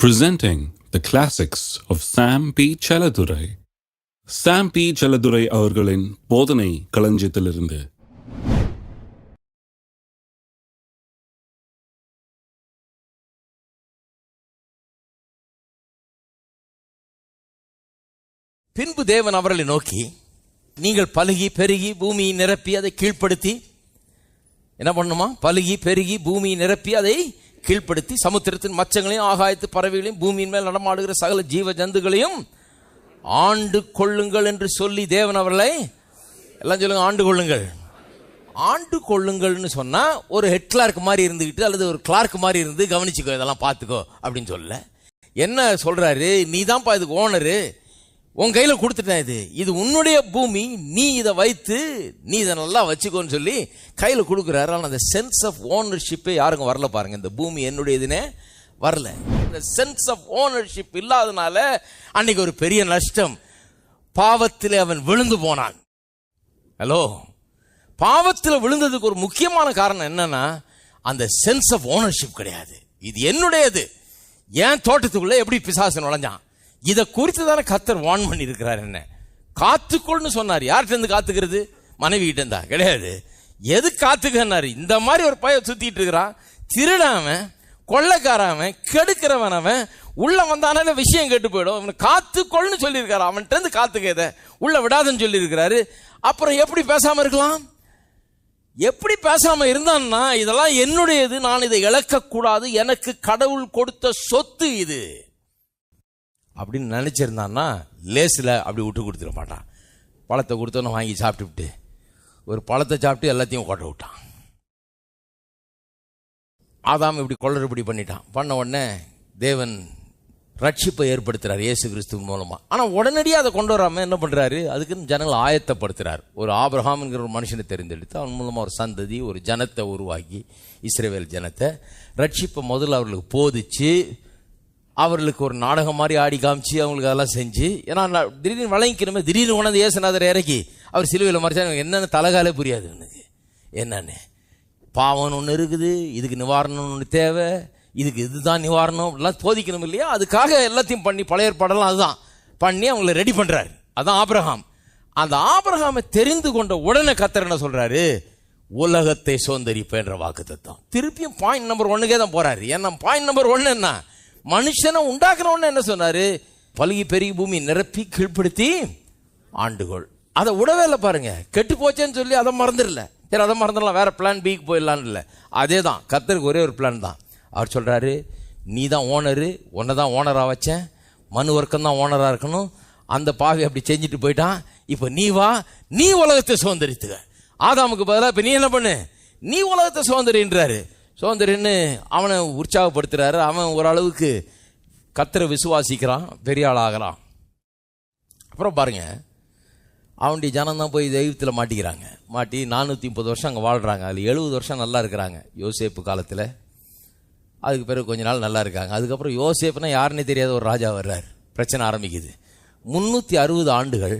presenting the classics of Sam P. Chaladurai. Sam P. Chaladurai அவர்களின் போதனை களஞ்சியத்திலிருந்து பின்பு தேவன் அவர்களை நோக்கி நீங்கள் பழுகி பெருகி பூமியை நிரப்பி அதை கீழ்ப்படுத்தி என்ன பண்ணுமா பழுகி பெருகி பூமியை நிரப்பி அதை கீழ்ப்படுத்தி சமுத்திரத்தின் மச்சங்களையும் ஆகாயத்து பறவைகளையும் பூமியின் மேல் நடமாடுகிற சகல ஜீவ ஜந்துகளையும் ஆண்டு கொள்ளுங்கள் என்று சொல்லி தேவன் அவர்களை எல்லாம் சொல்லுங்க ஆண்டு கொள்ளுங்கள். ஆண்டு கொள்ளுங்கள்னு சொன்னால் ஒரு ஹெட் கிளார்க் மாதிரி இருந்துக்கிட்டு அல்லது ஒரு கிளார்க் மாதிரி இருந்து கவனிச்சுக்கோ இதெல்லாம் பார்த்துக்கோ அப்படின்னு சொல்லல. என்ன சொல்கிறாரு நீ தான்ப்பா இதுக்கு ஓனரு உன் கையில் கொடுத்துட்டேன் இது. இது உன்னுடைய பூமி நீ இதை வைத்து நீ இதை நல்லா வச்சுக்கோன்னு சொல்லி கையில் கொடுக்குறாரு. ஆனால் அந்த சென்ஸ் ஆஃப் ஓனர்ஷிப்பே யாருங்க வரல பாருங்க. இந்த பூமி என்னுடையதுன்னே வரல. இந்த சென்ஸ் ஆஃப் ஓனர்ஷிப் இல்லாதனால அன்னைக்கு ஒரு பெரிய நஷ்டம். பாவத்தில் அவன் விழுந்து போனான். ஹலோ பாவத்தில் விழுந்ததுக்கு ஒரு முக்கியமான காரணம் என்னன்னா அந்த சென்ஸ் ஆஃப் ஓனர்ஷிப் கிடையாது. இது என்னுடையது. ஏன் தோட்டத்துக்குள்ளே எப்படி பிசாசு நுழைஞ்சான்? இதை குறித்து தானே கத்தர் வான் பண்ணியிருக்கிறார் என்ன? காத்துக்கொள்னு சொன்னார். யார்கிட்ட இருந்து காத்துக்கிறது? மனைவி கிட்ட இருந்தா. கிடையாது. எது காத்துக்கன்னாரு இந்த மாதிரி ஒரு பையன் சுத்திட்டு இருக்கிறான். திருடாமன் கொள்ளைக்காரவன் கெடுக்கிறவன் அவன். உள்ள வந்தானே விஷயம் கெட்டு போயிடும். அவன் காத்துக்கொள்னு சொல்லியிருக்காரு. அவன்கிட்ட இருந்து காத்துக்க இதை. உள்ள விடாதுன்னு சொல்லியிருக்கிறாரு. அப்புறம் எப்படி பேசாம இருக்கலாம்? எப்படி பேசாம இருந்தான்னா இதெல்லாம் என்னுடையது. நான் இதை இழக்கக்கூடாது. எனக்கு கடவுள் கொடுத்த சொத்து இது. அப்படின்னு நினச்சிருந்தான்னா லேஸில் அப்படி விட்டு கொடுத்துட மாட்டான். பழத்தை கொடுத்தோன்னு வாங்கி சாப்பிட்டுவிட்டு ஒரு பழத்தை சாப்பிட்டு எல்லாத்தையும் கொட்ட விட்டான். ஆதாம் இப்படி கொள்ளறுபடி பண்ணிட்டான். பண்ண உடனே தேவன் ரட்சிப்பை ஏற்படுத்துகிறார் இயேசு கிறிஸ்து மூலமாக ஆனால் உடனடியாக அதை கொண்டு வராமல் என்ன பண்ணுறாரு அதுக்குன்னு ஜனங்களை ஆயத்தப்படுத்துகிறார் ஒரு ஆபிரஹாம்ங்கிற ஒரு மனுஷனை தெரிந்தெடுத்து அவன் மூலமாக ஒரு சந்ததி ஒரு ஜனத்தை உருவாக்கி இஸ்ரேவேல் ஜனத்தை ரட்சிப்பை முதல்ல அவர்களுக்கு போதிச்சு அவர்களுக்கு ஒரு நாடகம் மாதிரி ஆடி காமிச்சு அவங்களுக்கு அதெல்லாம் செஞ்சு ஏன்னா நான் திடீர்னு வழங்கிக்கணுமே திடீர்னு உணர்ந்து ஏசுநாதர் இறக்கி அவர் சிலுவையில் மறைச்சா எனக்கு என்னென்னு தலகாலே புரியாது எனக்கு. என்னன்னு? பாவம் ஒன்று இருக்குது இதுக்கு நிவாரணம் ஒன்று தேவை இதுக்கு இதுதான் நிவாரணம் எல்லாம் போதிக்கணும் இல்லையா? அதுக்காக எல்லாத்தையும் பண்ணி பழைய ஏற்பாடெல்லாம் அதுதான். பண்ணி அவங்கள ரெடி பண்ணுறாரு அதான் ஆபிரகாம். அந்த ஆபிரகாமை தெரிந்து கொண்ட உடனே கத்தர் என்ன சொல்கிறாரு உலகத்தை சோந்தரிப்பேன்ற வாக்கு தத்துவம் திருப்பியும் பாயிண்ட் நம்பர் ஒன்னுக்கே தான் போகிறாரு ஏன்னா பாயிண்ட் நம்பர் ஒன்று என்ன? மனுஷனை உண்டாக்குறவன்னு என்ன சொன்னாரு? பழுகி பெரிய பூமி நிரப்பி கீழ்ப்படுத்தி ஆண்டுகோள். அதை விடவே இல்லை பாருங்க. கெட்டு போச்சேன்னு சொல்லி அதை மறந்துடல. சரி அதை மறந்துடலாம். வேற பிளான் பிக்கு போயிடலான்னு இல்லை. அதே தான் கத்தருக்கு ஒரே ஒரு பிளான் தான். அவர் சொல்றாரு நீ தான் ஓனரு உன்னை தான் ஓனராக வச்சேன். மனு வர்க்கம் தான் ஓனராக இருக்கணும். அந்த பாவி அப்படி செஞ்சுட்டு போயிட்டான். இப்போ நீ வா நீ உலகத்தை சுதந்திரித்துக்க. ஆதாமுக்கு பதிலாக இப்போ நீ என்ன பண்ணு? நீ உலகத்தை சுதந்திரின்றாரு. சுதந்திரன்னு அவனை உற்சாகப்படுத்துகிறாரு அவன் ஓரளவுக்கு கத்தரை விசுவாசிக்கிறான் பெரிய ஆளாகிறான். அப்புறம் பாருங்கள் அவனுடைய ஜனந்தான் போய் தெய்வத்தில் மாட்டிக்கிறாங்க. மாட்டி நானூற்றி முப்பது வருஷம் அங்கே வாழ்கிறாங்க அதில் எழுபது வருஷம் நல்லா இருக்கிறாங்க யோசேப்பு காலத்தில். அதுக்கு பிறகு கொஞ்ச நாள் நல்லா இருக்காங்க. அதுக்கப்புறம் யோசேப்புனா யாருன்னே தெரியாத ஒரு ராஜா வர்றார். பிரச்சனை ஆரம்பிக்குது. முந்நூற்றி அறுபது ஆண்டுகள்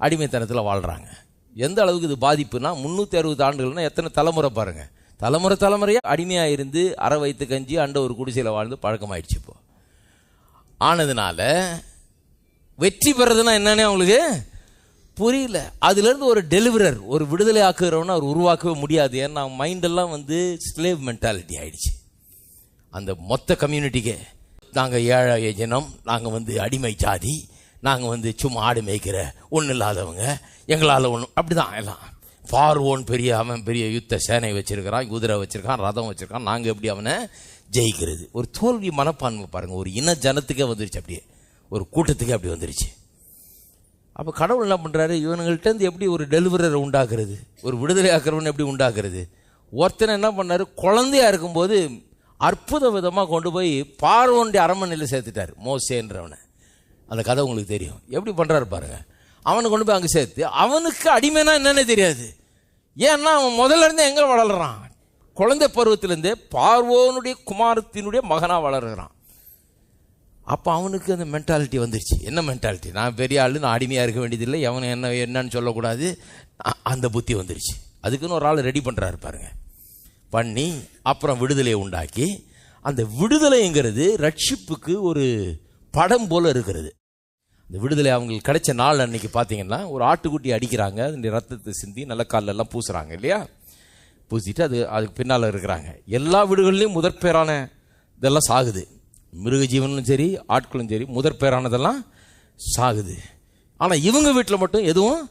அடிமைத்தனத்தில் வாழ்கிறாங்க எந்த அளவுக்கு இது பாதிப்புனா முந்நூற்றி அறுபது ஆண்டுகள்னா எத்தனை தலைமுறை பாருங்கள் தலைமுறை தலைமுறையாக அடிமையாக இருந்து அரை வயிற்று கஞ்சி அண்ட ஒரு குடிசையில் வாழ்ந்து பழக்கமாயிடுச்சு இப்போ. ஆனதுனால வெற்றி பெறதுன்னா என்னன்னே அவங்களுக்கு புரியல. அதுலேருந்து ஒரு டெலிவரர் ஒரு விடுதலை ஆக்குறவன அவர் உருவாக்கவே முடியாது. ஏன்னா மைண்டெல்லாம் வந்து ஸ்லேவ் மென்டாலிட்டி ஆயிடுச்சு. அந்த மொத்த கம்யூனிட்டிக்கே நாங்கள் ஏழை ஜனம் நாங்கள் வந்து அடிமை ஜாதி நாங்கள் வந்து சும்மா ஆடு மேய்க்கிற ஒன்றும் இல்லாதவங்க எங்களால் ஒன்றும் அப்படி தான் எல்லாம். பார்வோன் பெரிய அவன் பெரிய யுத்த சேனை வச்சிருக்கிறான் குதிரை வச்சிருக்கான் ரதம் வச்சிருக்கான். நாங்கள் எப்படி அவனை ஜெயிக்கிறது? ஒரு தோல்வி மனப்பான்மை பாருங்க. ஒரு இன ஜனத்துக்கே வந்துருச்சு அப்படியே. ஒரு கூட்டத்துக்கே அப்படி வந்துருச்சு. அப்போ கடவுள் என்ன பண்ணுறாரு இவனுங்கள்ட்டேருந்து எப்படி ஒரு டெலிவரரை உண்டாக்குறது? ஒரு விடுதலை ஆக்கிறவன் எப்படி உண்டாக்குறது? ஒருத்தனை என்ன பண்ணாரு? குழந்தையா இருக்கும்போது அற்புத விதமாக கொண்டு போய் பார்வோனுடைய அரண்மனையில் சேர்த்துட்டார் மோசேன்றவனை. அந்த கதை உங்களுக்கு தெரியும். எப்படி பண்ணுறாரு பாருங்க. அவனை கொண்டு போய் அங்கே சேர்த்து அவனுக்கு அடிமைனா என்னென்னு தெரியாது. ஏன்னா அவன் முதல்ல இருந்தே எங்கே வளர்றான்? குழந்தை பருவத்திலேருந்தே பார்வோனுடைய குமாரத்தினுடைய மகனாக வளர்கிறான் அப்போ அவனுக்கு அந்த மென்டாலிட்டி வந்துருச்சு. என்ன மென்டாலிட்டி நான் பெரிய ஆள் நான் அடிமையாக இருக்க வேண்டியதில்லை. அவன் என்ன என்னன்னு சொல்லக்கூடாது. அந்த புத்தி வந்துருச்சு. அதுக்குன்னு ஒரு ஆள் ரெடி பண்ணுறாரு பாருங்க. பண்ணி அப்புறம் விடுதலையை உண்டாக்கி அந்த விடுதலைங்கிறது ரட்சிப்புக்கு ஒரு படம் போல் இருக்கிறது. இந்த விடுதலை அவங்களுக்கு கிடைச்ச நாள் அன்னைக்கு பார்த்தீங்கன்னா ஒரு ஆட்டுக்குட்டி அடிக்கிறாங்க அதனுடைய ரத்தத்தை சிந்தி நல்ல காலெல்லாம் பூசுகிறாங்க இல்லையா? பூசிட்டு அது அதுக்கு பின்னால் இருக்கிறாங்க. எல்லா வீடுகள்லையும் முதற் பேரான இதெல்லாம் சாகுது. மிருக ஜீவனும் சரி ஆட்களும் சரி முதற் பேரானதெல்லாம் சாகுது. ஆனால் இவங்க வீட்டில் மட்டும் எதுவும்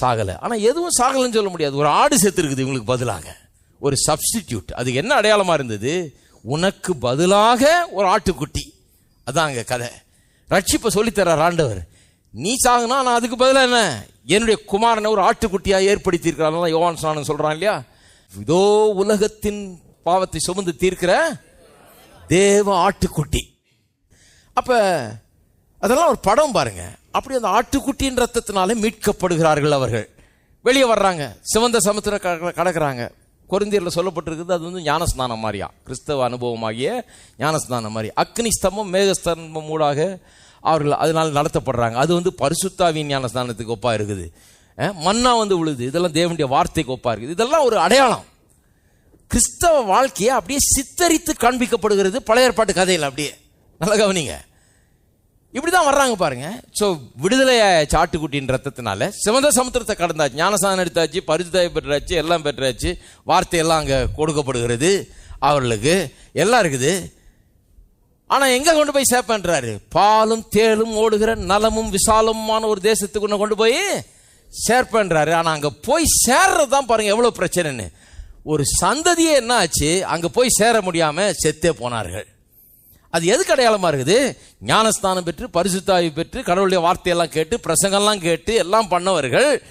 சாகலை. ஆனால் எதுவும் சாகலைன்னு சொல்ல முடியாது. ஒரு ஆடு செத்துருக்குது இவங்களுக்கு பதிலாக. ஒரு சப்ஸ்டிடியூட் அது என்ன அடையாளமாக இருந்தது? உனக்கு பதிலாக ஒரு ஆட்டுக்குட்டி. அதான் அங்கே கதை. ரட்சிப்பை சொல்லித்தரார் ஆண்டவர். நீ சாகுனா நான் அதுக்கு பதிலாக என்ன? என்னுடைய குமாரனை ஒரு ஆட்டுக்குட்டியாக ஏற்படுத்தி இருக்கிறான் யோவான் ஸ்நானம் சொல்கிறான் இல்லையா? இதோ உலகத்தின் பாவத்தை சுமந்து தீர்க்கிற தேவ ஆட்டுக்குட்டி. அப்போ அதெல்லாம் ஒரு படம் பாருங்க. அப்படி அந்த ஆட்டுக்குட்டியின் ரத்தத்தினாலே மீட்கப்படுகிறார்கள் அவர்கள். வெளியே வர்றாங்க. சிவந்த சமுத்திர க- கடக்குறாங்க. சொல்லப்பட்டிருக்குது அது வந்து ஞானஸ்நானம் மாதிரியா. கிறிஸ்தவ அனுபவமாகிய ஞானஸ்நானம் மாதிரி. அக்னி ஸ்தம்பம் மேகஸ்தம்பம் ஊடாக அவர்கள் அதனால் நடத்தப்படுறாங்க. அது வந்து பரிசுத்தாவின் ஞானஸ்நானத்துக்கு ஒப்பாக இருக்குது. மண்ணா வந்து விழுது. இதெல்லாம் தேவனுடைய வார்த்தைக்கு ஒப்பாக இருக்குது. இதெல்லாம் ஒரு அடையாளம். கிறிஸ்தவ வாழ்க்கையை அப்படியே சித்தரித்து காண்பிக்கப்படுகிறது பழைய ஏற்பாட்டு கதையில் அப்படியே. நல்லா கவனிங்க. இப்படி தான் வர்றாங்க பாருங்க. ஸோ விடுதலை சாட்டுக்குட்டின் ரத்தத்தினால சிவந்த சமுத்திரத்தை கடந்தாச்சு. ஞானசாதனம் எடுத்தாச்சு பரிசுத்தாய் பெற்றாச்சு எல்லாம் பெற்றாச்சு. வார்த்தையெல்லாம் அங்கே கொடுக்கப்படுகிறது. அவர்களுக்கு எல்லாம் இருக்குது. ஆனா எங்க கொண்டு போய் சேர்ப்பேன்றாரு பாலும் தேலும் ஓடுகிற நலமும் விசாலமான ஒரு தேசத்துக்கு கொண்டு போய் சேர்ப்பேன்றாரு ஆனா அங்க போய் சேர்றது தான் பாருங்க எவ்வளவு பிரச்சனைன்னு. ஒரு சந்ததியே என்ன ஆச்சு? அங்க போய் சேர முடியாம செத்தே போனார்கள். அது எதுக்கு அடையாளமா இருக்குது? ஞானஸ்தானம் பெற்று பரிசுத்தாய்வு பெற்று கடவுளுடைய வார்த்தையெல்லாம் கேட்டு பிரசங்கம்லாம் கேட்டு எல்லாம் பண்ணவர்கள்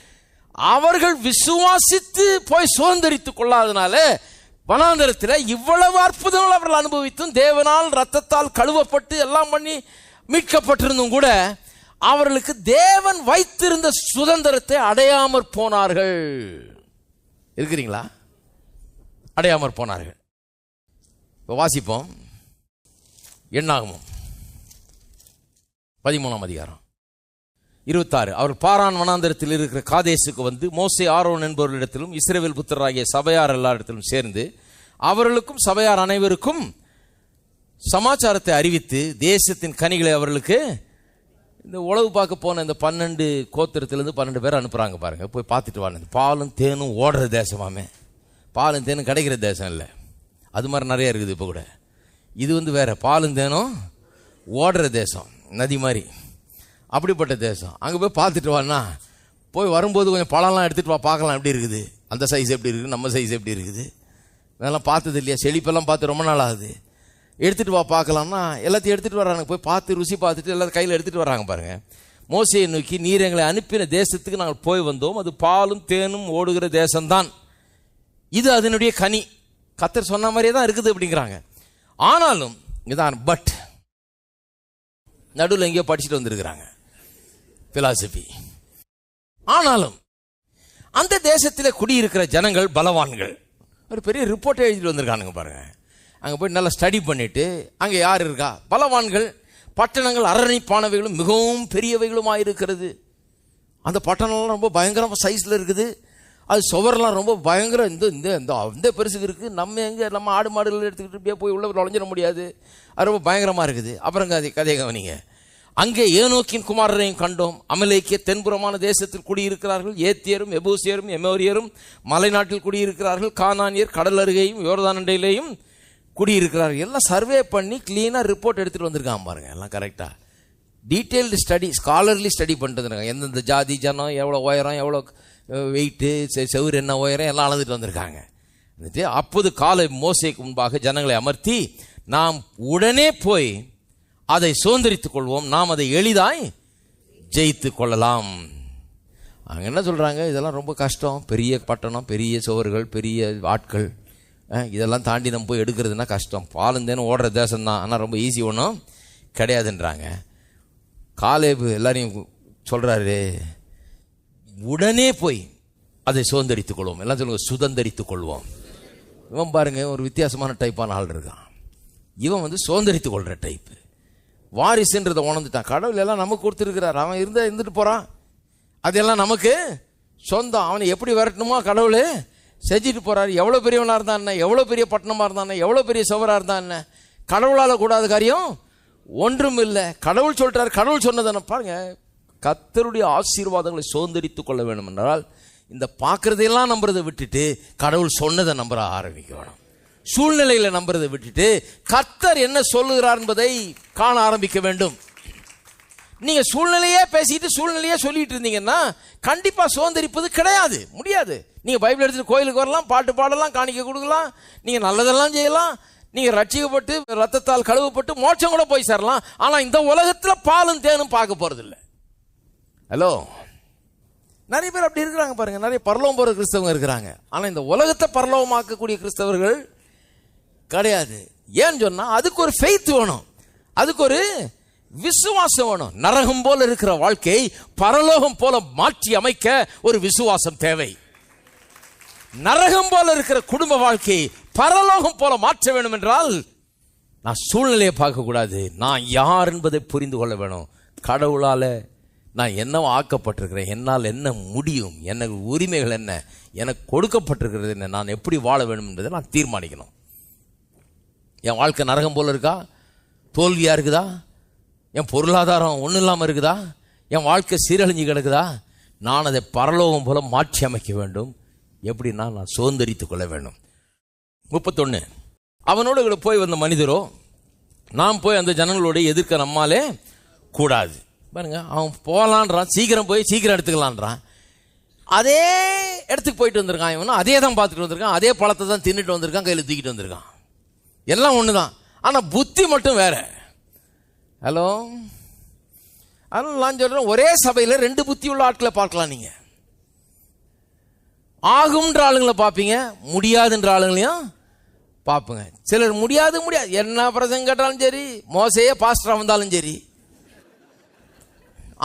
அவர்கள் விசுவாசித்து போய் சுதந்திரித்து கொள்ளாதனால வனாந்தரத்தில் இவ்வளவு அற்புதங்கள் அவர்கள் அனுபவித்தும் தேவனால் ரத்தத்தால் கழுவப்பட்டு எல்லாம் பண்ணி மீட்கப்பட்டிருந்தும் கூட அவர்களுக்கு தேவன் வைத்திருந்த சுதந்திரத்தை அடையாமற் போனார்கள். இருக்கிறீங்களா? அடையாமற் போனார்கள். இப்போ வாசிப்போம். என்னாகுமோ? பதிமூணாம் அதிகாரம். இருபத்தாறு. அவர் பாரான் வனாந்தரத்தில் இருக்கிற காதேசுக்கு வந்து மோசே ஆரோன் என்பவர்களிடத்திலும் இஸ்ரேவேல் புத்தராகிய சபையார் எல்லாரிடத்திலும் சேர்ந்து அவர்களுக்கும் சபையார் அனைவருக்கும் சமாச்சாரத்தை அறிவித்து தேசத்தின் கனிகளை அவர்களுக்கு இந்த உழவு பார்க்க போன இந்த பன்னெண்டு கோத்திரத்திலேருந்து பன்னெண்டு பேர் அனுப்புகிறாங்க பாருங்கள் போய் பார்த்துட்டு வாங்க. பாலும் தேனும் ஓடுற தேசமாமே பாலும் தேனும் கிடைக்கிற தேசம் இல்லை. அது மாதிரி நிறைய இருக்குது இப்போ கூட. இது வந்து வேறு. பாலும் தேனும் ஓடுற தேசம். நதி மாதிரி. அப்படிப்பட்ட தேசம். அங்கே போய் பார்த்துட்டு வாண்ணா. போய் வரும்போது கொஞ்சம் பழம்லாம் எடுத்துகிட்டு வா பார்க்கலாம் எப்படி இருக்குது. அந்த சைஸ் எப்படி இருக்குது நம்ம சைஸ் எப்படி இருக்குது. இதெல்லாம் பார்த்தது இல்லையா? செழிப்பெல்லாம் பார்த்து ரொம்ப நாள் ஆகுது. எடுத்துகிட்டு வா பார்க்கலாம்னா எல்லாத்தையும் எடுத்துகிட்டு வராங்க போய் பார்த்து ருசி பார்த்துட்டு எல்லாத்தையும் கையில் எடுத்துகிட்டு வராங்க பாருங்கள் மோசையை நோக்கி நீர் எங்களை அனுப்பின தேசத்துக்கு நாங்கள் போய் வந்தோம். அது பாலும் தேனும் ஓடுகிற தேசம்தான். இது அதனுடைய கனி. கத்தர் சொன்ன மாதிரியே தான் இருக்குது அப்படிங்கிறாங்க. ஆனாலும் இதான் பட் நடுவில் எங்கேயோ படிச்சுட்டு வந்திருக்கிறாங்க. பிலாசபி ஆனாலும் அந்த தேசத்தில் குடியிருக்கிற ஜனங்கள் பலவான்கள். ஒரு பெரிய ரிப்போர்ட் எழுதிட்டு வந்திருக்கானுங்க பாருங்க. அங்கே போய் நல்லா ஸ்டடி பண்ணிட்டு அங்கே யார் இருக்கா? பலவான்கள் பட்டணங்கள் அரணிப்பானவைகளும் மிகவும் பெரியவைகளுமாக இருக்கிறது. அந்த பட்டணம்லாம் ரொம்ப பயங்கரமாக சைஸில் இருக்குது. அது சுவர்லாம் ரொம்ப பயங்கர இந்த இந்த இந்த இந்த பெருசுக்கு இருக்குது நம்ம எங்கே நம்ம ஆடு மாடுகள் எடுத்துக்கிட்டு இப்படியே போய் உள்ள நுழைஞ்சிட முடியாது. அது ரொம்ப பயங்கரமாக இருக்குது. அப்புறம் கதை கதையை கவனிங்க. அங்கே ஏனோக்கின் குமாரரையும் கண்டோம். அமலேக்கிய தென்புறமான தேசத்தில் குடியிருக்கிறார்கள். ஏத்தியரும் எபூசியரும் எமோரியரும் மலைநாட்டில் குடியிருக்கிறார்கள். கானானியர் கடல் அருகேயும் யோர்தானண்டையிலேயும் குடியிருக்கிறார்கள். எல்லாம் சர்வே பண்ணி க்ளீனாக ரிப்போர்ட் எடுத்துகிட்டு வந்திருக்காங்க பாருங்கள் எல்லாம் கரெக்டாக டீட்டெயில்டு ஸ்டடி ஸ்காலர்லி ஸ்டடி பண்ணிட்டு எந்தெந்த ஜாதி ஜனம் எவ்வளோ உயரம் எவ்வளோ வெயிட்டு செவ்வறு என்ன உயரம் எல்லாம் அளந்துட்டு வந்திருக்காங்க. வந்துட்டு அப்போது காலை மோசைக்கு முன்பாக ஜனங்களை அமர்த்தி நாம் உடனே போய் அதை சுதந்திரித்துக் கொள்வோம். நாம் அதை எளிதாய் ஜெயித்து கொள்ளலாம். அவங்க என்ன சொல்கிறாங்க இதெல்லாம் ரொம்ப கஷ்டம். பெரிய பட்டணம் பெரிய சுவர்கள் பெரிய ஆட்கள். இதெல்லாம் தாண்டி நம்ம போய் எடுக்கிறதுனா கஷ்டம். பாலந்தேன்னு ஓடுற தேசம்தான். ஆனால் ரொம்ப ஈஸி ஒன்றும் கிடையாதுன்றாங்க. காலேபு எல்லாரையும் சொல்கிறாரு உடனே போய் அதை சுதந்திரித்துக் கொள்வோம். எல்லாம் சொல்லுங்கள் சுதந்திரித்துக் கொள்வோம். இவன் பாருங்கள் ஒரு வித்தியாசமான டைப்பான ஆள் இருக்கான். இவன் வந்து சுதந்திரித்துக் கொள்கிற டைப்பு வாரிசுன்றதை உணர்ந்துட்டான். கடவுள் எல்லாம் நமக்கு கொடுத்துருக்கிறார். அவன் இருந்தா இருந்துட்டு போறான். அதெல்லாம் நமக்கு சொந்தம். அவனை எப்படி விரட்டணுமோ கடவுள்? செஞ்சுட்டு போறாரு. எவ்வளோ பெரியவனாக இருந்தான் என்ன? எவ்வளோ பெரிய பட்டணமாக இருந்தான் என்ன? எவ்வளோ பெரிய சுவராக இருந்தான் என்ன? கடவுளால் கூடாத காரியம் ஒன்றும் இல்லை. கடவுள் சொல்றாரு. கடவுள் சொன்னதை பாருங்க. கத்தருடைய ஆசீர்வாதங்களை சுதந்திரித்து கொள்ள வேண்டும் என்றால் இந்த பார்க்கறதையெல்லாம் நம்புறதை விட்டுட்டு கடவுள் சொன்னதை நம்புற ஆரம்பிக்கணும். சூழ்நிலையில நம்புறதை விட்டுட்டு கத்தர் என்ன சொல்லுகிறார் என்பதை காண ஆரம்பிக்க வேண்டும். நீங்க சூழ்நிலையே பேசிட்டு சூழ்நிலையே சொல்லிட்டு இருந்தீங்கன்னா கண்டிப்பா சுதந்திரிப்பது கிடையாது. முடியாது. நீங்க பைபிள் எடுத்துட்டு கோயிலுக்கு வரலாம் பாட்டு பாடலாம் காணிக்க கொடுக்கலாம் நீங்க நல்லதெல்லாம் செய்யலாம் நீங்க ரட்சிக்கப்பட்டு ரத்தத்தால் கழுவப்பட்டு மோட்சம் கூட போய் சேரலாம். ஆனா இந்த உலகத்துல பாலும் தேனும் பார்க்க போறது இல்லை ஹலோ நிறைய பேர் அப்படி இருக்கிறாங்க பாருங்க. நிறைய பரலோகம் போற கிறிஸ்தவங்க இருக்கிறாங்க. ஆனா இந்த உலகத்தை பரலோகமாக்கக்கூடிய கிறிஸ்தவர்கள் கிடையாது. ஏன்னு சொன்னால் அதுக்கு ஒரு ஃபெய்த் வேணும். அதுக்கு ஒரு விசுவாசம் வேணும். நரகம் போல இருக்கிற வாழ்க்கையை பரலோகம் போல மாற்றி அமைக்க ஒரு விசுவாசம் தேவை. நரகம் போல இருக்கிற குடும்ப வாழ்க்கையை பரலோகம் போல மாற்ற வேண்டும் என்றால் நான் சூழ்நிலையை பார்க்கக்கூடாது. நான் யார் என்பதை புரிந்து கொள்ள வேணும். கடவுளால் நான் என்னவோ ஆக்கப்பட்டிருக்கிறேன். என்னால் என்ன முடியும்? எனக்கு உரிமைகள் என்ன? எனக்கு கொடுக்கப்பட்டிருக்கிறது என்ன? நான் எப்படி வாழ வேண்டும் என்பதை நான் தீர்மானிக்கணும். என் வாழ்க்கை நரகம் போல் இருக்கா? தோல்வியாக இருக்குதா? என் பொருளாதாரம் ஒன்றும் இல்லாமல் இருக்குதா? என் வாழ்க்கை சீரழிஞ்சு கிடக்குதா? நான் அதை பரலோகம் போல மாற்றி அமைக்க வேண்டும். எப்படின்னா நான் சுதந்திரித்து கொள்ள வேண்டும். முப்பத்தொன்று அவனோடு கூட போய் வந்த மனிதரோ நாம் போய் அந்த ஜனங்களோட எதிர்க்க நம்மாலே கூடாது. பாருங்க அவன் போகலான்றான் சீக்கிரம் போய் சீக்கிரம் எடுத்துக்கலான்றான். அதே இடத்துக்கு போயிட்டு வந்திருக்கான் இவனும் அதே தான் பார்த்துட்டு வந்திருக்கான் அதே பழத்தை தான் தின்னுட்டு வந்திருக்கான் கையில் தூக்கிட்டு வந்திருக்கான். எல்லாம் ஒன்று தான் ஆனால் புத்தி மட்டும் வேற. ஹலோ அதனால நான் சொல்கிறேன் ஒரே சபையில் ரெண்டு புத்தி உள்ள ஆட்களை பார்க்கலாம் நீங்கள் ஆகும்ன்ற ஆளுங்களை பார்ப்பீங்க முடியாதுன்ற ஆளுங்களையும் பார்ப்போங்க. சிலர் முடியாது முடியாது. என்ன பிரசங்க கேட்டாலும் சரி மோசையே பாஸ்டராக வந்தாலும் சரி.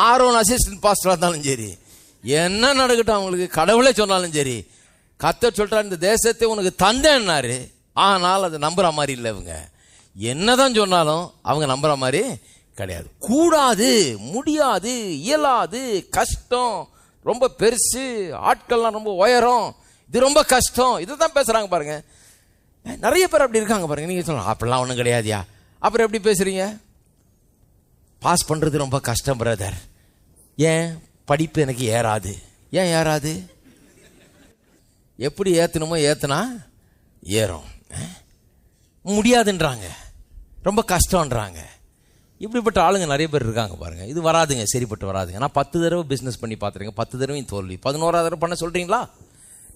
ஆரோன் அசிஸ்டன்ட் பாஸ்டராக இருந்தாலும் சரி. என்ன நடக்கட்டும் அவங்களுக்கு? கடவுளே சொன்னாலும் சரி. கத்தர் சொல்கிறார் இந்த தேசத்தை உனக்கு தந்தேன்னாரு. ஆனால் அது நம்புற மாதிரி இல்லை இவங்க. என்னதான் சொன்னாலும் அவங்க நம்புற மாதிரி கிடையாது. கூடாது முடியாது இயலாது கஷ்டம் ரொம்ப பெருசு ஆட்கள்லாம் ரொம்ப உயரம் இது ரொம்ப கஷ்டம் இதை தான் பேசுகிறாங்க பாருங்க. நிறைய பேர் அப்படி இருக்காங்க பாருங்க. நீங்கள் சொல்லலாம் அப்படிலாம் ஒன்றும் கிடையாதுயா? அப்புறம் எப்படி பேசுறீங்க? பாஸ் பண்ணுறது ரொம்ப கஷ்டம் பிரதர் ஏன்? படிப்பு எனக்கு ஏறாது. ஏன் ஏறாது? எப்படி ஏற்றணுமோ ஏற்றினா ஏறும். முடியாதுன்றாங்க. ரொம்ப கஷ்டன்றாங்க இப்படிப்பட்ட ஆளுங்க நிறைய பேர் இருக்காங்க பாருங்கள் இது வராதுங்க சரிப்பட்டு வராதுங்க. நான் பத்து தடவை பிஸ்னஸ் பண்ணி பார்த்துருங்க பத்து தடவையும் தோல்வி. பதினோராவது தடவை பண்ண சொல்கிறீங்களா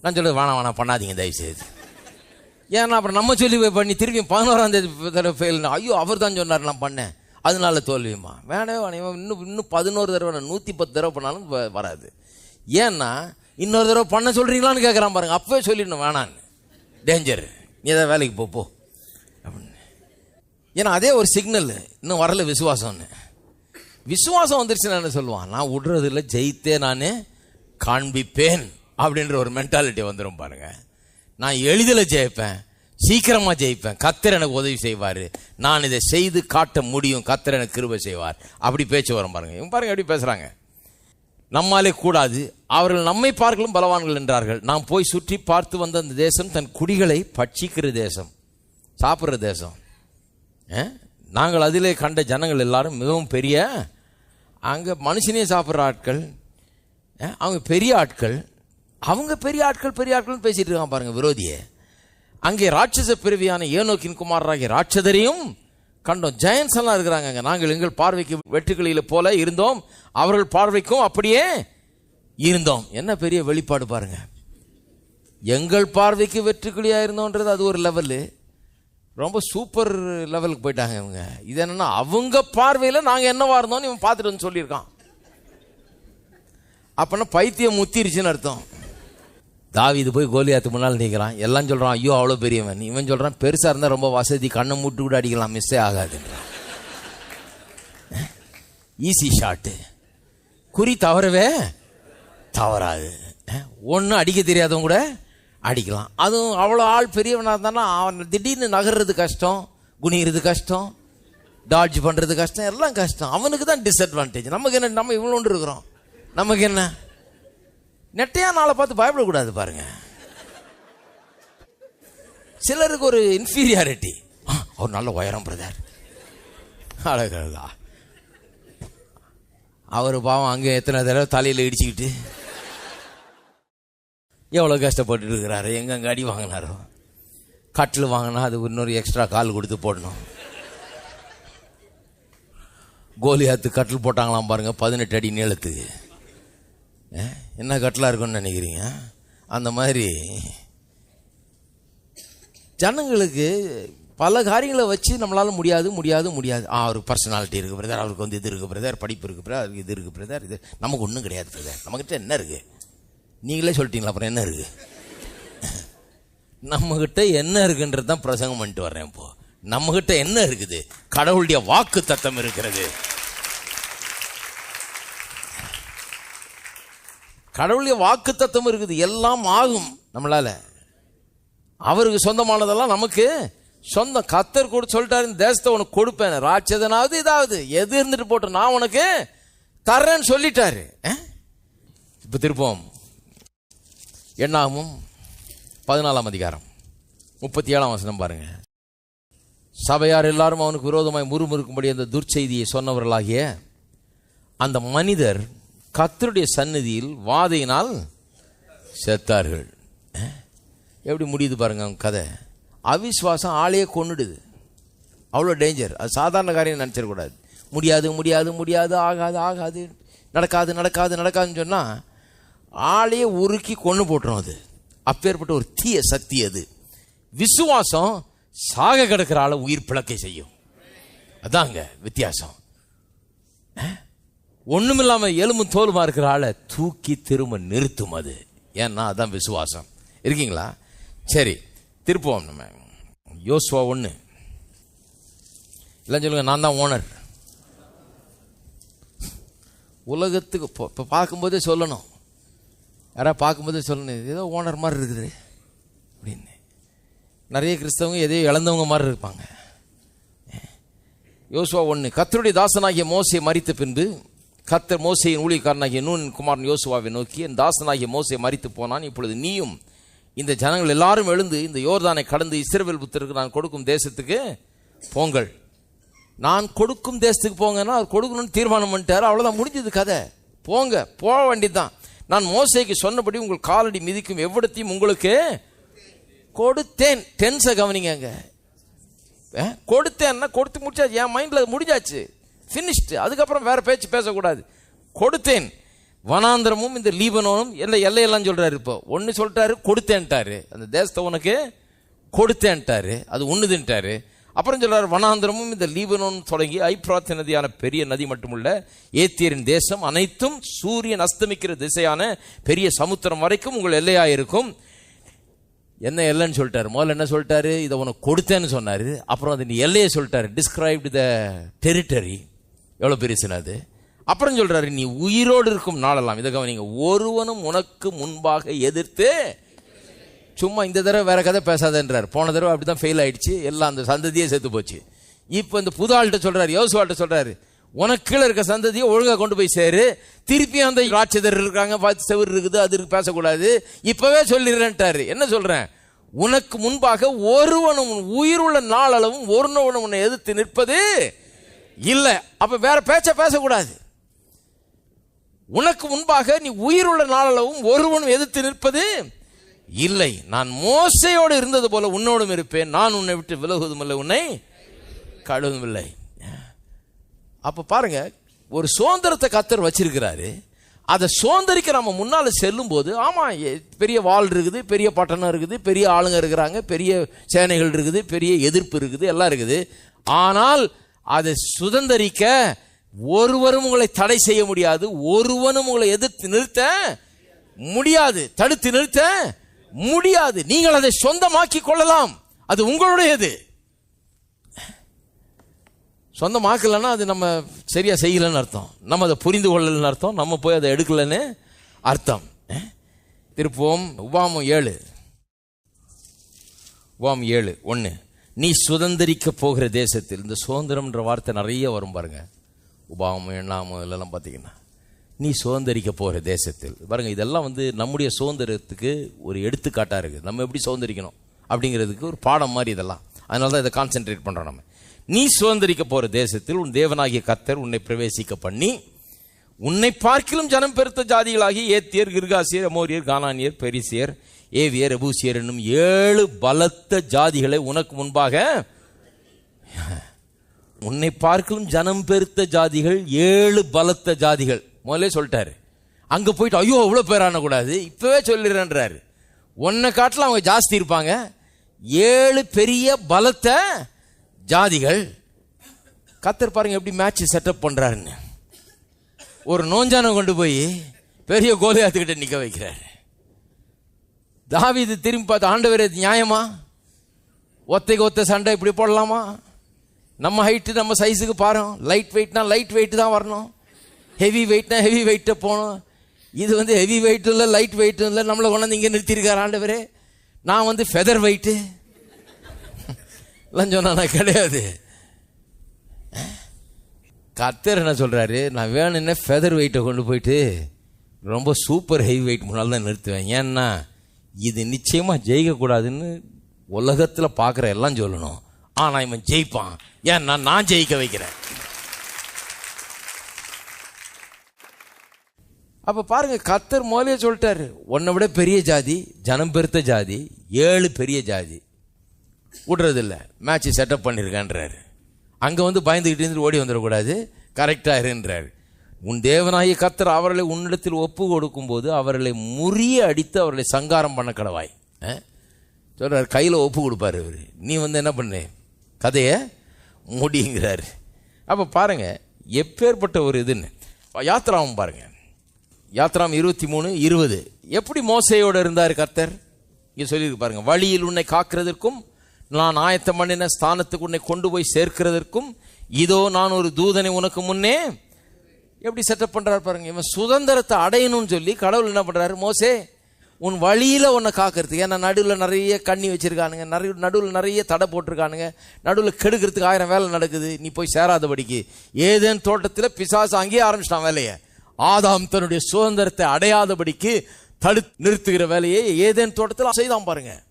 நான் சொல்லுது வேணாம் வேணாம் பண்ணாதீங்க தயவுசெய்து. ஏன்னா அப்புறம் நம்ம சொல்லி போய் பண்ணி திரும்பியும் பதினோராம் தேதி தடவை ஃபெயில் ஐயோ அவர் தான் சொன்னார் நான் பண்ணேன். அதனால தோல்வியுமா? வேணவே வேணாம் இன்னும் இன்னும் பதினோரு தடவை நான் நூற்றி பத்து தடவை பண்ணாலும் வராது. ஏன்னா இன்னொரு தடவை பண்ண சொல்கிறீங்களான்னு கேட்குறான் பாருங்க. அப்பவே சொல்லிடணும் வேணான்னு. டேஞ்சரு நீ ஏதாவது வேலைக்கு போ, போ. அப்படின்னு ஏன்னா அதே ஒரு சிக்னல் இன்னும் வரல விசுவாசம்னு. விசுவாசம் வந்துருச்சுன்னா என்ன சொல்லுவான்? நான் விடுறதில்ல இல்லை ஜெயித்தே நான் காண்பிப்பேன் அப்படின்ற ஒரு மென்டாலிட்டி வந்துடும் பாருங்க. நான் எளிதில் ஜெயிப்பேன் சீக்கிரமாக ஜெயிப்பேன். கத்தர் எனக்கு உதவி செய்வார். நான் இதை செய்து காட்ட முடியும். கத்தர் எனக்கு கிருபை செய்வார். அப்படி பேச்சு வரும் பாருங்க. இவங்க பாருங்க எப்படி பேசுகிறாங்க நம்மாலே கூடாது. அவர்கள் நம்மை பார்க்கலும் பலவான்கள் என்றார்கள். நாம் போய் சுற்றி பார்த்து வந்த அந்த தேசம் தன் குடிகளை பட்சிக்கிற தேசம். சாப்பிட்ற தேசம். நாங்கள் அதிலே கண்ட ஜனங்கள் எல்லாரும் மிகவும் பெரிய அங்கே மனுஷனே சாப்பிட்ற ஆட்கள் அவங்க பெரிய ஆட்கள். அவங்க பெரிய ஆட்கள் பெரிய ஆட்கள்னு பேசிகிட்டு இருக்காங்க பாருங்கள் விரோதியை. அங்கே ராட்சச பிறவியான ஏனோக்கின் குமாரராகிய ராட்சதரையும் கண்டோம். ஜெயன்ஸ் எல்லாம் இருக்கிறாங்க நாங்கள் எங்கள் பார்வைக்கு வெட்டுக்கிளியில போல இருந்தோம். அவர்கள் பார்வைக்கும் அப்படியே இருந்தோம். என்ன பெரிய வெளிப்பாடு பாருங்க. எங்கள் பார்வைக்கு வெற்றுக்கிளியா இருந்தோன்றது அது ஒரு லெவலு ரொம்ப சூப்பர் லெவலுக்கு போயிட்டாங்க இவங்க. இது என்னன்னா அவங்க பார்வையில் நாங்கள் என்னவா இருந்தோம்னு இவன் பார்த்துட்டு வந்து சொல்லியிருக்கான். அப்போனா பைத்தியம் முத்திருச்சுன்னு அர்த்தம். தாவிது போய் கோலியாத்து முன்னால் நிற்கிறான். எல்லாம் சொல்கிறான் ஐயோ அவ்வளோ பெரியவன். இவன் சொல்கிறான் பெருசாக இருந்தால் ரொம்ப வசதி கண்ணை மூட்டு கூட அடிக்கலாம் மிஸ்ஸே ஆகாதுன்றான். ஈஸி ஷாட்டு குறி தவறவே தவறாது. ஒன்றும் அடிக்க தெரியாதவங்க கூட அடிக்கலாம். அதுவும் அவ்வளோ ஆள் பெரியவனாக இருந்தானா அவன் திடீர்னு நகர்றது கஷ்டம் குனிகிறது கஷ்டம் டாட்ஜ் பண்ணுறது கஷ்டம் எல்லாம் கஷ்டம். அவனுக்கு தான் டிஸ்அட்வான்டேஜ் நமக்கு என்ன நம்ம இவ்வளோண்டு இருக்கிறோம். நமக்கு என்ன? நெட்டையா நாளை பார்த்து பயப்படக்கூடாது பாருங்க. சிலருக்கு ஒரு இன்ஃபீரியாரிட்டி அவர் நல்ல உயரம் பிரதர் அழகா அவர் பாவம் அங்கே எத்தனை தடவை தலையில் இடிச்சுக்கிட்டு எவ்வளோ கஷ்டப்பட்டு இருக்கிறாரு. எங்கெங்கே அடி வாங்கினாரோ. கட்டில் வாங்கினா அது இன்னொரு எக்ஸ்ட்ரா கால் கொடுத்து போடணும். கோலியாத்து கட்டில் போட்டாங்களாம் பாருங்கள் பதினெட்டு அடி நீளத்துக்கு. என்ன கட்டலாக இருக்கும்னு நினைக்கிறீங்க? அந்த மாதிரி. ஜனங்களுக்கு பல காரியங்களை வச்சு நம்மளால் முடியாது முடியாது முடியாது. ஆ அவருக்கு பர்சனாலிட்டி இருக்குது பிரதர் அவருக்கு வந்து இது இருக்குது பிரதர் படிப்பு இருக்குது பிரதர் அவருக்கு இது இருக்குது பிரதர் இது நமக்கு ஒன்றும் கிடையாது பிரதர் நம்மக்கிட்ட என்ன இருக்குது நீங்களே சொல்லிட்டீங்களா? அப்புறம் என்ன இருக்குது நம்மக்கிட்ட என்ன இருக்குன்றது தான் பிரசங்கம் பண்ணிட்டு வர்றேன் இப்போது நம்மக்கிட்ட என்ன இருக்குது? கடவுளுடைய வாக்கு தத்தம் இருக்கிறது. கடவுளுடைய வாக்கு தத்துவம் இருக்குது. எல்லாம் ஆகும் நம்மளால. அவருக்கு சொந்தமானதெல்லாம் நமக்கு சொந்தம். கத்தர் கூட சொல்லிட்டாரு இந்த தேசத்தை உனக்கு கொடுப்பேன். ராட்சதனாவது இதாவது. எது இருந்துட்டு போட்டு நான் உனக்கு தர்றேன்னு சொல்லிட்டாரு. இப்போ இப்ப திருப்போம். என்னாகும் பதினாலாம் அதிகாரம். முப்பத்தி ஏழாம் வசனம் பாருங்க. சபையார் எல்லாரும் அவனுக்கு விரோதமாய் முறுமுறுக்கும்படி அந்த துர்ச்செய்தியை சொன்னவர்களாகிய அந்த மனிதர் கத்தருடைய சந்நிதியில் வாதையினால் செத்தார்கள். எப்படி முடியுது பாருங்க அவங்க கதை. அவிஸ்வாசம் ஆளையே கொண்டுடுது அவ்வளோ டேஞ்சர் அது சாதாரண காரியம் நினச்சிடக்கூடாது முடியாது முடியாது முடியாது ஆகாது ஆகாது. நடக்காது நடக்காது நடக்காதுன்னு சொன்னால் ஆளையே உருக்கி கொன்று போட்டுரும் அது. அப்பேற்பட்ட ஒரு தீய சக்தி அது. விசுவாசம் சாக கிடக்கிற ஆளை உயிர் பிளக்கை செய்யும். அதாங்க வித்தியாசம். ஒண்ணுமில்லாம எலும்பு தோலுமா இருக்கிற ஆளை தூக்கி திரும்ப நிறுத்தும் அது. ஏன்னா அதான் விசுவாசம். இருக்கீங்களா? சரி திருப்போம் நம்ம. யோசுவா ஒன்று இல்லை சொல்லுங்க நான் தான் ஓனர். உலகத்துக்கு இப்போ இப்போ பார்க்கும்போதே சொல்லணும். யாராவது பார்க்கும்போதே சொல்லணும் ஏதோ ஓனர் மாதிரி இருக்குது. அப்படின்னு. நிறைய கிறிஸ்தவங்க எதையோ இழந்தவங்க மாதிரி இருப்பாங்க. யோசுவா ஒன்று கத்தருடைய தாசனாகிய மோசை மறித்த பின்பு கத்தர் மோசையின் ஊழியக்காரனாகிய நூன் குமாரன் யோசுவாவை நோக்கி என் தாசனாகிய மோசை மறித்து போனான். இப்பொழுது நீயும் இந்த ஜனங்கள் எல்லாரும் எழுந்து இந்த யோர்தானை கடந்து இஸ்ரவேல் புத்தருக்கு நான் கொடுக்கும் தேசத்துக்கு போங்கள். நான் கொடுக்கும் தேசத்துக்கு போங்கன்னா அவர் கொடுக்கணும்னு தீர்மானம் பண்ணிட்டாரு. அவ்வளோதான் முடிஞ்சது கதை. போங்க. போக வேண்டியதுதான். நான் மோசைக்கு சொன்னபடி உங்கள் காலடி மிதிக்கும் எவ்விடத்தையும் உங்களுக்கு கொடுத்தேன். டென்ஸை கவனிங்க கொடுத்தேன்னா கொடுத்து முடிச்சாச்சு. என் மைண்டில் முடிஞ்சாச்சு. ஃபினிஷ்டு அதுக்கப்புறம் வேறு பேச்சு பேசக்கூடாது. கொடுத்தேன். வனாந்திரமும் இந்த லீபனோனும் எல்லை எல்லையெல்லாம் சொல்கிறாரு இப்போ. ஒன்று சொல்லிட்டாரு கொடுத்தேன்ட்டாரு. அந்த தேசத்தை உனக்கு கொடுத்தேன்ட்டாரு. அது ஒன்றுதுன்ட்டாரு அப்புறம் சொல்கிறார் வனாந்திரமும் இந்த லீபனோன் தொடங்கி ஐப்ராத் நதியான பெரிய நதி மட்டுமல்ல ஏத்தியரின் தேசம் அனைத்தும் சூரியன் அஸ்தமிக்கிற திசையான பெரிய சமுத்திரம் வரைக்கும் உங்கள் எல்லையாக இருக்கும். என்ன எல்லைன்னு சொல்லிட்டாரு? முதல்ல என்ன சொல்லிட்டாரு? இதை உனக்கு கொடுத்தேன்னு சொன்னார். அப்புறம் அது நீ எல்லையை சொல்லிட்டாரு. டிஸ்கிரைப்டு த டெரிட்டரி எவ்வளோ பெருசுன்னு அது? அப்புறம் சொல்கிறாரு நீ உயிரோடு இருக்கும் நாளெல்லாம். இதை கவனிங்க ஒருவனும் உனக்கு முன்பாக எதிர்த்து சும்மா இந்த தடவை வேற கதை பேசாதன்றார். போன தடவை அப்படி தான் ஃபெயில் ஆயிடுச்சு. எல்லாம் அந்த சந்ததியே செத்து போச்சு. இப்போ இந்த புது ஆள்கிட்ட சொல்கிறார் யோசுவாள்கிட்ட சொல்கிறாரு உனக்கு கீழே இருக்க சந்ததியை ஒழுங்காக கொண்டு போய் சேரு. திருப்பி அந்த ராட்சதர் இருக்காங்க பார்த்து செவர் இருக்குது அது பேசக்கூடாது. இப்பவே சொல்லிடுறேன்ட்டாரு. என்ன சொல்கிறேன் உனக்கு முன்பாக ஒருவனும் உயிருள்ள நாளளவும் ஒருவனும் உன்னை எதிர்த்து நிற்பது இல்லை அப்போ வேற பேச்ச பேசக்கூடாது. உனக்கு முன்பாக நீ உயிருள்ள நாளளவும் ஒருவனும் எதிர்த்து நிற்பது இல்லை. நான் மோசையோடு இருந்தது போல உன்னோடும் இருப்பேன். நான் உன்னை விட்டு விலகுவதும் இல்லை உன்னை கழுவதும் இல்லை. அப்போ பாருங்க ஒரு சுதந்திரத்தை கத்தர் வச்சிருக்கிறாரு. அதை சுதந்திரிக்க நம்ம முன்னால் செல்லும் போது ஆமாம் பெரிய வாள் இருக்குது பெரிய பட்டணம் இருக்குது பெரிய ஆளுங்க இருக்கிறாங்க பெரிய சேனைகள் இருக்குது பெரிய எதிர்ப்பு இருக்குது எல்லாம் இருக்குது. ஆனால் அதை சுதந்திரிக்க ஒருவரும் உங்களை தடை செய்ய முடியாது ஒருவனும் உங்களை எதிர்த்து நிறுத்த முடியாது தடுத்து நிறுத்த முடியாது. நீங்கள் அதை சொந்தமாக்கி கொள்ளலாம். அது உங்களுடையது. சொந்தமாக்கலைன்னா அது நம்ம சரியா செய்யலைன்னு அர்த்தம். நம்ம அதை புரிந்து கொள்ளலன்னு அர்த்தம். நம்ம போய் அதை எடுக்கலைன்னு அர்த்தம். திருப்போம் உபாமம் ஏழு. உபாமம் ஏழு ஒன்று நீ சுதந்திரிக்க போகிற தேசத்தில் இந்த சுதந்திரம்ன்ற வார்த்தை நிறைய வரும் பாருங்க. உபாமம் எண்ணாமோ இதெல்லாம் பார்த்தீங்கன்னா நீ சுதந்திரிக்க போகிற தேசத்தில். பாருங்க இதெல்லாம் வந்து நம்முடைய சுதந்திரத்துக்கு ஒரு எடுத்துக்காட்டாக இருக்குது. நம்ம எப்படி சுதந்திரிக்கணும்? அப்படிங்கிறதுக்கு ஒரு பாடம் மாதிரி இதெல்லாம். அதனால தான் இதை கான்சென்ட்ரேட் பண்ணுறோம் நம்ம. நீ சுதந்திரிக்க போகிற தேசத்தில் உன் தேவனாகிய கத்தர் உன்னை பிரவேசிக்க பண்ணி உன்னை பார்க்கிலும் ஜனம் பெருத்த ஜாதிகளாகி ஏத்தியர் கிர்காசியர் அமோரியர் கானானியர் பெரிசியர் ஏவியர் எபூசியர் என்னும் ஏழு பலத்த ஜாதிகளை உனக்கு முன்பாக உன்னை பார்க்கலும் ஜனம் பெருத்த ஜாதிகள் ஏழு பலத்த ஜாதிகள். முதல்ல சொல்லிட்டாரு. அங்க போயிட்டு ஐயோ அவ்வளோ பேர் ஆனக்கூடாது இப்பவே சொல்லிடுறேன்றாரு. உன்னை காட்டில் அவங்க ஜாஸ்தி இருப்பாங்க. ஏழு பெரிய பலத்த ஜாதிகள். கத்தர் பாருங்க எப்படி மேட்ச் செட்டப் பண்றாருன்னு. ஒரு நோஞ்சானை கொண்டு போய் பெரிய கோலியாத்துக்கிட்ட நிற்க வைக்கிறார். தாவிது திரும்பி பார்த்து ஆண்டவர் இது நியாயமா? ஒத்தைக்கு ஒத்த சண்டை இப்படி போடலாமா? நம்ம ஹைட்டு நம்ம சைஸுக்கு பாருங்க லைட் வெயிட்னா லைட் வெயிட்டு தான் வரணும். ஹெவி வெயிட்னா ஹெவி வெயிட்டை போகணும். இது வந்து ஹெவி வெயிட்டும் இல்லை லைட் வெயிட்டும் இல்லை நம்மளை கொண்டாந்து இங்கே நிறுத்தியிருக்கார் ஆண்டவர். நான் வந்து ஃபெதர் வெயிட்டு எல்லாம் சொன்னா நான் கிடையாது. கத்தர் என்ன சொல்கிறாரு நான் வேணும்னே ஃபெதர் வெயிட்டை கொண்டு போயிட்டு ரொம்ப சூப்பர் ஹெவி வெயிட் முன்னால் தான் நிறுத்துவேன். ஏன்னா இது நிச்சயமாக ஜெயிக்கக்கூடாதுன்னு உலகத்தில் பார்க்குற எல்லாம் சொல்லணும். ஆனால் இவன் ஜெயிப்பான். ஏன்னா நான் ஜெயிக்க வைக்கிறேன். அப்போ பாருங்க கத்தர் மோலையை சொல்லிட்டாரு. உன்னை விட பெரிய ஜாதி ஜனம் பெருத்த ஜாதி ஏழு பெரிய ஜாதி. விடுறதில்ல. மேட்ச்சை செட்டப் பண்ணியிருக்கேன்றாரு அங்கே வந்து பயந்துக்கிட்டு இருந்து ஓடி வந்துடக்கூடாது. கரெக்டாக இருன்றார் உன் தேவனாகிய கத்தர் அவர்களை உன்னிடத்தில் ஒப்பு கொடுக்கும்போது அவர்களை முறிய அடித்து அவர்களை சங்காரம் பண்ண கடவாய். சொல்கிறார் கையில் ஒப்பு கொடுப்பாரு இவர். நீ வந்து என்ன பண்ணு? கதையை முடிங்கிறார். அப்போ பாருங்க எப்பேற்பட்ட ஒரு இதுன்னு. யாத்திராவும் பாருங்கள் யாத்திராம் இருபத்தி மூணு இருபது. எப்படி மோசையோடு இருந்தார் கர்த்தர்? இங்கே சொல்லியிருக்கு பாருங்கள் வழியில் உன்னை காக்கிறதற்கும் நான் ஆயத்தம் பண்ணின ஸ்தானத்துக்கு உன்னை கொண்டு போய் சேர்க்கிறதற்கும் இதோ நான் ஒரு தூதனை உனக்கு முன்னே எப்படி செட்டப் பண்ணுறாரு பாருங்க. இவன் சுதந்திரத்தை அடையணும்னு சொல்லி கடவுள் என்ன பண்ணுறாரு மோசே உன் வழியில் உன்னை காக்கிறதுக்கு ஏன்னா நடுவில் நிறைய கண்ணி வச்சிருக்கானுங்க நிறைய நடுவில் நிறைய தடை போட்டிருக்கானுங்க நடுவில் கெடுக்கிறதுக்கு ஆயிரம் வேலை நடக்குது நீ போய் சேராதபடிக்கு. ஏதேன் தோட்டத்தில் பிசாசு அங்கேயே ஆரம்பிச்சிட்டான் வேலையை. ஆதாம் தன்னுடைய சுதந்திரத்தை அடையாதபடிக்கு தடு நிறுத்துகிற வேலையை ஏதேன் தோட்டத்தில் செய்தான் பாருங்கள்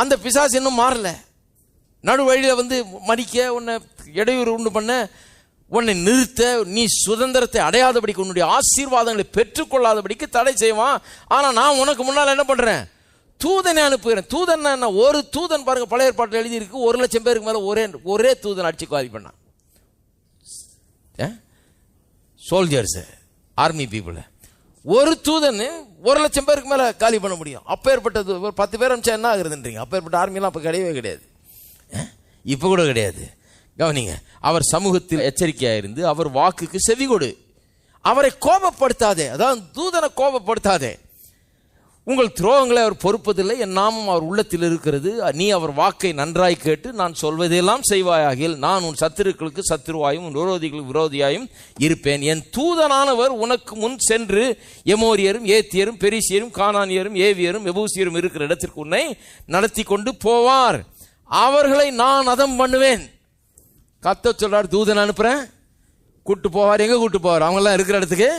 அந்த பிசாசு இன்னும் மாறல. நடு வழியில் வந்து மடிக்க உன்னை இடையூறு உண்டு பண்ண உன்னை நிறுத்த நீ சுதந்திரத்தை அடையாதபடிக்கு உன்னுடைய ஆசீர்வாதங்களை பெற்றுக்கொள்ளாதபடிக்கு தடை செய்வான். ஆனால் நான் உனக்கு முன்னால் என்ன பண்ணுறேன் தூதனை அனுப்புகிறேன். தூதன் என்ன? ஒரு தூதன் பாருங்க பழைய ஏற்பாட்டில் எழுதியிருக்கு. ஒரு லட்சம் பேருக்கு மேலே ஒரே ஒரே தூதன் அடிச்சு காதி பண்ணான். சோல்ஜர்ஸு ஆர்மி பீப்புளை ஒரு தூதன் ஒரு லட்சம் பேருக்கு மேல காலி பண்ண முடியும். அப்பேற்பட்டது ஒரு பத்து பேர் அனுப்பிச்சா என்ன ஆகுதுன்றீங்க? அப்பேற்பட்ட ஆர்மிலாம் அப்போ கிடையவே கிடையாது. இப்போ கூட கிடையாது. கவனிங்க அவர் சமூகத்தில் எச்சரிக்கையாக இருந்து அவர் வாக்குக்கு செவி கொடு. அவரை கோபப்படுத்தாதே அதாவது தூதனை கோபப்படுத்தாதே. உங்கள் துரோகங்களை அவர் பொறுப்பதில்லை என் நாமம் அவர் உள்ளத்தில் இருக்கிறது. நீ அவர் வாக்கை நன்றாய் கேட்டு நான் சொல்வதெல்லாம் செய்வாயாகில் நான் உன் சத்துருக்களுக்கு சத்துருவாயும் உன் விரோதிகளுக்கு விரோதியாயும் இருப்பேன். என் தூதனானவர் உனக்கு முன் சென்று எமோரியரும் ஏத்தியரும் பெரிசியரும் கானானியரும் ஏவியரும் எபூசியரும் இருக்கிற இடத்திற்கு உன்னை நடத்தி கொண்டு போவார். அவர்களை நான் அதம் பண்ணுவேன். கத்த சொல்றார் தூதன் அனுப்புறேன். கூப்பிட்டு போவார். எங்கே கூப்பிட்டு போவார்? அவங்கெல்லாம் இருக்கிற இடத்துக்கு?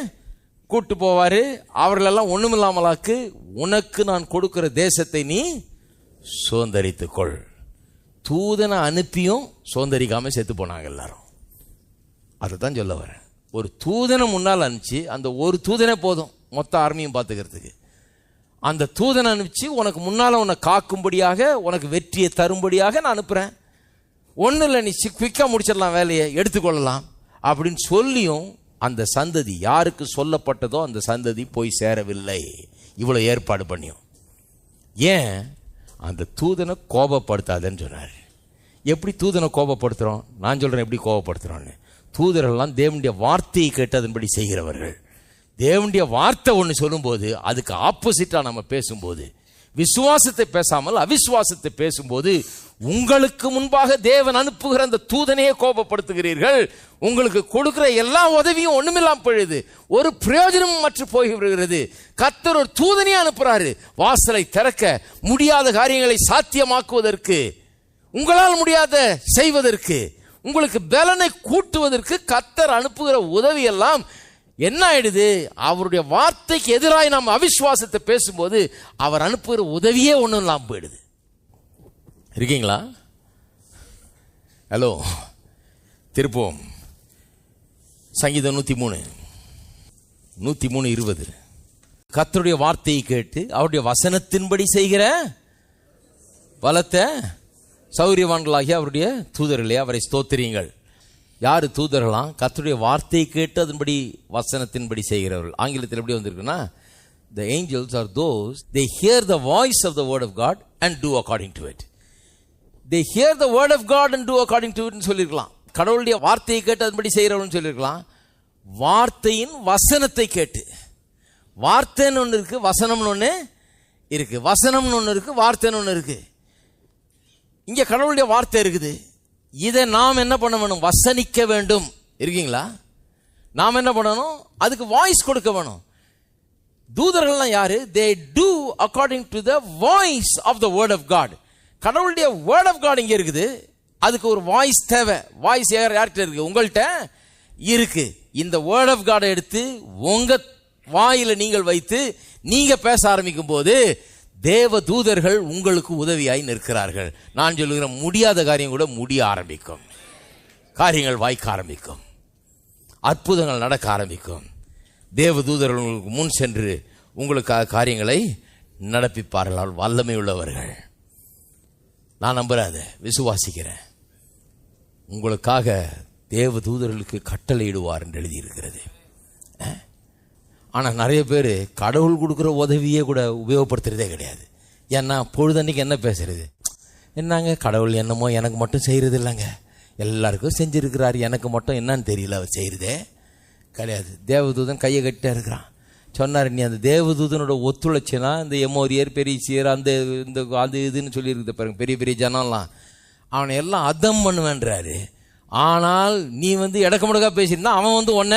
கூட்டு போவார். அவர்களெல்லாம் ஒன்றுமில்லாமலாக்கு உனக்கு நான் கொடுக்குற தேசத்தை நீ சுதந்திரித்துக்கொள். தூதனை அனுப்பியும் சுதந்திரிக்காமல் செத்து போனாங்க எல்லாரும். அதை தான் சொல்ல வரேன் ஒரு தூதனை முன்னால் அனுப்பிச்சு அந்த ஒரு தூதனே போதும் மொத்த ஆர்மியும் பார்த்துக்கிறதுக்கு அந்த தூதனை அனுப்பிச்சு உனக்கு முன்னால் உன்னை காக்கும்படியாக உனக்கு வெற்றியை தரும்படியாக நான் அனுப்புகிறேன் ஒன்றும் இல்லை நீ குயிக்காக முடிச்சிடலாம் வேலையை எடுத்துக்கொள்ளலாம். அப்படின்னு சொல்லியும் அந்த சந்ததி யாருக்கு சொல்லப்பட்டதோ அந்த சந்ததி போய் சேரவில்லை. இவ்வளோ ஏற்பாடு பண்ணியும். ஏன்? அந்த தூதனை கோபப்படுத்தாதன்னு சொன்னார். எப்படி தூதனை கோபப்படுத்துகிறோம் நான் சொல்கிறேன் எப்படி கோபப்படுத்துகிறோன்னு தூதரெல்லாம் தேவனுடைய வார்த்தையை கேட்டு அதன்படி செய்கிறவர்கள். தேவனுடைய வார்த்தை ஒன்று சொல்லும்போது அதுக்கு ஆப்போசிட்டாக நம்ம பேசும்போது விசுவாசத்தை பேசாமல் அவிசுவாசத்தை பேசும்போது உங்களுக்கு முன்பாக தேவன் அனுப்புகிற அந்த தூதனையே கோபப்படுத்துகிறீர்கள். உங்களுக்கு கொடுக்கிற எல்லா உதவியும் ஒண்ணுமில்லாம போயிடுது. ஒரு பிரயோஜனமும் மற்ற போய்விடுகிறது கத்தர் ஒரு தூதனையே அனுப்புறாரு. வாசலை திறக்க முடியாத காரியங்களை சாத்தியமாக்குவதற்கு உங்களால் முடியாத செய்வதற்கு உங்களுக்கு பலனை கூட்டுவதற்கு கத்தர் அனுப்புகிற உதவியெல்லாம் என்ன ஆயிடுது? அவருடைய வார்த்தைக்கு எதிராக நாம் அவிசுவாசத்தை பேசும்போது அவர் அனுப்புகிற உதவியே ஒன்றும் இல்லாமல் போயிடுது. இருக்கீங்களா? ஹலோ திருப்போம். சங்கீதம் நூற்றி மூணு நூற்றி மூணு இருபது. கத்தருடைய வார்த்தையை கேட்டு அவருடைய வசனத்தின்படி செய்கிற பலத்தை சௌரியவான்களாகிய அவருடைய தூதர்களே அவரை ஸ்தோத்திரியுங்கள். யார் தூதர்களாம்? கத்துடைய வார்த்தையை கேட்டு அதன்படி வசனத்தின்படி செய்கிறவர்கள். ஆங்கிலத்தில் எப்படி வந்திருக்குன்னா the angels are those they hear the voice of the word of God and do according to it they hear the word of God and do according to இட்னு சொல்லியிருக்கலாம். கடவுளுடைய வார்த்தையை கேட்டு அதன்படி செய்கிறவர்கள்னு சொல்லியிருக்கலாம். வார்த்தையின் வசனத்தை கேட்டு. வார்த்தைன்னு ஒன்று இருக்குது வசனம்னு ஒன்று இருக்குது வசனம்னு ஒன்று இருக்குது வார்த்தைன்னு ஒன்று இருக்குது இங்கே கடவுளுடைய வார்த்தை இருக்குது. இதை நாம் என்ன பண்ண வேணும் வசனிக்க வேண்டும். இருக்கீங்களா? நாம் என்ன பண்ணணும்? அதுக்கு வாய்ஸ் கொடுக்க வேணும். தூதர்கள்லாம் யாரு? They do according to the voice of the word of God கடவுளுடைய வேர்ட் ஆஃப் காட் இங்கே இருக்குது. அதுக்கு ஒரு வாய்ஸ் தேவை. வாய்ஸ் யார் யார்கிட்ட இருக்கு? உங்கள்கிட்ட இருக்கு. இந்த வேர்ட் ஆஃப் காடை எடுத்து உங்க வாயில நீங்கள் வைத்து நீங்க பேச ஆரம்பிக்கும் போது தேவ தூதர்கள் உங்களுக்கு உதவியாய் நிற்கிறார்கள். நான் சொல்லுகிற முடியாத காரியம் கூட முடிய ஆரம்பிக்கும். காரியங்கள் வாய்க்க ஆரம்பிக்கும். அற்புதங்கள் நடக்க ஆரம்பிக்கும். தேவ தூதர்கள் உங்களுக்கு முன் சென்று உங்களுக்காக காரியங்களை நடப்பிப்பார்கள் வல்லமை உள்ளவர்கள். நான் நம்புறாத விசுவாசிக்கிறேன். உங்களுக்காக தேவ தூதர்களுக்கு கட்டளையிடுவார் என்று எழுதியிருக்கிறது. ஆனால் நிறைய பேர் கடவுள் கொடுக்குற உதவியே கூட உபயோகப்படுத்துகிறதே கிடையாது. ஏன்னா பொழுதன்னைக்கு என்ன பேசுறது? என்னங்க கடவுள் என்னமோ எனக்கு மட்டும் செய்கிறது இல்லைங்க. எல்லாருக்கும் செஞ்சுருக்கிறாரு எனக்கு மட்டும் என்னன்னு தெரியல அவர் செய்கிறதே கிடையாது. தேவதூதன் கையை கட்டிட்டே இருக்கிறான். சொன்னார் நீ அந்த தேவதூதனோட ஒத்துழைச்சினா இந்த எமோரியர் பெரிசியர் அந்த இந்த அது இதுன்னு சொல்லியிருக்குது பாருங்க பெரிய பெரிய ஜனம்லாம். அவனை எல்லாம் அதம் பண்ணுவேன்றாரு. ஆனால் நீ வந்து இடக்க முடக்கா பேசியிருந்தா அவன் வந்து ஒன்ன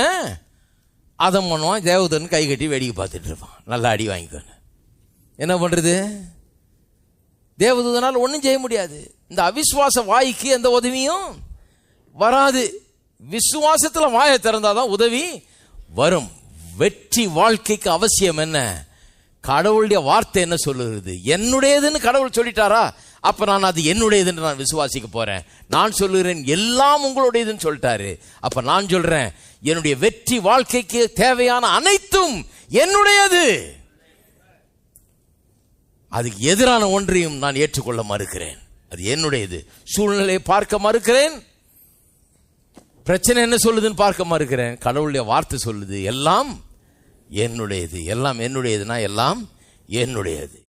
அதை பண்ணுவான் தேவதன் கை கட்டி வேடிக்கை பார்த்துட்டு இருப்பான். நல்லா அடி வாங்கிக்கோன்னு என்ன பண்ணுறது தேவதூதனால் ஒன்றும் செய்ய முடியாது. இந்த அவிஸ்வாச வாய்க்கு எந்த உதவியும் வராது. விசுவாசத்தில் வாயை திறந்தால் தான் உதவி வரும். வெற்றி வாழ்க்கைக்கு அவசியம் என்ன? கடவுளுடைய வார்த்தை என்ன சொல்லுகிறது? என்னுடையதுன்னு கடவுள் சொல்லிட்டாரா? அப்போ நான் அது என்னுடையதுன்னு நான் விசுவாசிக்க போகிறேன் நான் சொல்லுகிறேன் எல்லாம் உங்களுடையதுன்னு சொல்லிட்டாரு. அப்போ நான் சொல்கிறேன் என்னுடைய வெற்றி வாழ்க்கைக்கு தேவையான அனைத்தும் என்னுடையது. அதுக்கு எதிரான ஒன்றையும் நான் ஏற்றுக்கொள்ள மறுக்கிறேன். அது என்னுடையது. சூழ்நிலையை பார்க்க மறுக்கிறேன். பிரச்சனை என்ன சொல்லுதுன்னு பார்க்க மறுக்கிறேன். கடவுளுடைய வார்த்தை சொல்லுது எல்லாம் என்னுடையது. எல்லாம் என்னுடையதுன்னா எல்லாம் என்னுடையது.